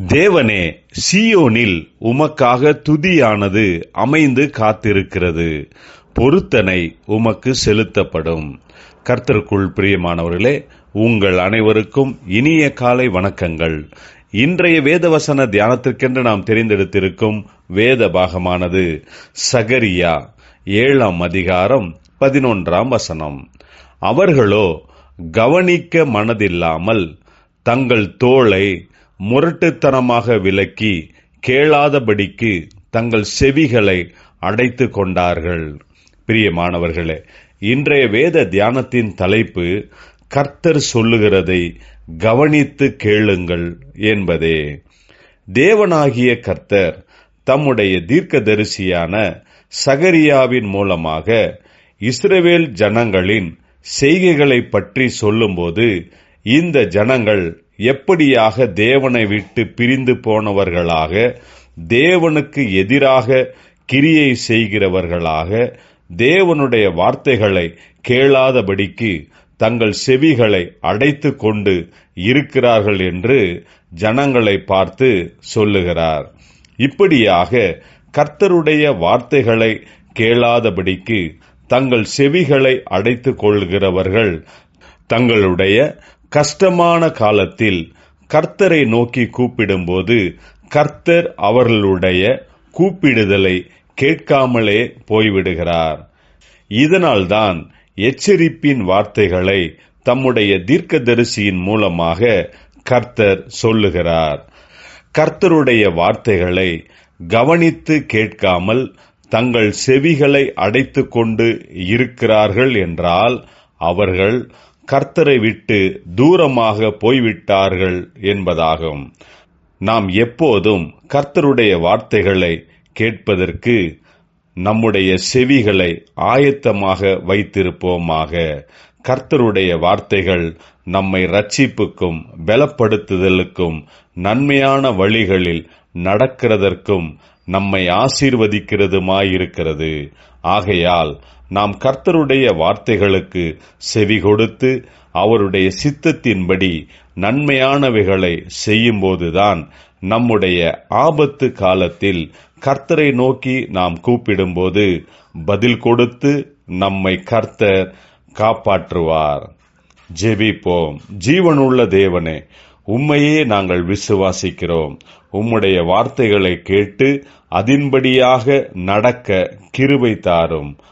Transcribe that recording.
தேவனே சியோனில் உமக்காக துதியானது அமைந்து காத்திருக்கிறது. பொருத்தனை உமக்கு செலுத்தப்படும். கர்த்தருக்குள் பிரியமானவர்களே உங்கள் அனைவருக்கும் இனிய காலை வணக்கங்கள். இன்றைய வேதவசன தியானத்திற்கென்று நாம் தெரிந்தெடுத்திருக்கும் வேத பாகமானது சகரியா ஏழாம் அதிகாரம் பதினொன்றாம் வசனம். அவர்களோ கவனிக்க மனதில்லாமல் தங்கள் தோளை முரட்டுத்தனமாக விலக்கி கேளாதபடிக்கு தங்கள் செவிகளை அடைத்து கொண்டார்கள். பிரியமானவர்களே இன்றைய வேத தியானத்தின் தலைப்பு கர்த்தர் சொல்லுகிறதை கவனித்து கேளுங்கள் என்பதே. தேவனாகிய கர்த்தர் தம்முடைய தீர்க்கதரிசியான சகரியாவின் மூலமாக இஸ்ரவேல் ஜனங்களின் செய்கைகளை பற்றி சொல்லும்போது இந்த ஜனங்கள் எப்படியாக தேவனை விட்டு பிரிந்து போனவர்களாக தேவனுக்கு எதிராக கிரியை செய்கிறவர்களாக தேவனுடைய வார்த்தைகளை கேளாதபடிக்கு தங்கள் செவிகளை அடைத்து கொண்டு இருக்கிறார்கள் என்று ஜனங்களை பார்த்து சொல்லுகிறார். இப்படியாக கர்த்தருடைய வார்த்தைகளை கேளாதபடிக்கு தங்கள் செவிகளை அடைத்து கொள்கிறவர்கள் தங்களுடைய கஷ்டமான காலத்தில் கர்த்தரை நோக்கி கூப்பிடும்போது கர்த்தர் அவர்களுடைய கூப்பிடுதலை கேட்காமலே போய்விடுகிறார். இதனால்தான் எச்சரிப்பின் வார்த்தைகளை தம்முடைய தீர்க்கதரிசியின் மூலமாக கர்த்தர் சொல்லுகிறார். கர்த்தருடைய வார்த்தைகளை கவனித்து கேட்காமல் தங்கள் செவிகளை அடைத்து கொண்டு இருக்கிறார்கள் என்றால் அவர்கள் கர்த்தரை விட்டு தூரமாக போய்விட்டார்கள் என்பதாகும். நாம் எப்போதும் கர்த்தருடைய வார்த்தைகளை கேட்பதற்கு நம்முடைய செவிகளை ஆயத்தமாக வைத்திருப்போமாக. கர்த்தருடைய வார்த்தைகள் நம்மை ரட்சிப்புக்கும் பலப்படுத்துதலுக்கும் நன்மையான வழிகளில் நடக்கிறதற்கும் நம்மை ஆசீர்வதிக்கிறதுமாயிருக்கிறது. ஆகையால் நாம் கர்த்தருடைய வார்த்தைகளுக்கு செவி கொடுத்து அவருடைய சித்தத்தின்படி நன்மையானவைகளை செய்யும்போதுதான் நம்முடைய ஆபத்து காலத்தில் கர்த்தரை நோக்கி நாம் கூப்பிடும்போது பதில் கொடுத்து நம்மை கர்த்தர் காப்பாற்றுவார். ஜெபிப்போம். ஜீவனுள்ள தேவனே உம்மையே நாங்கள் விசுவாசிக்கிறோம். உம்முடைய வார்த்தைகளை கேட்டு அதின்படியாக நடக்க கிருபை தாரும்.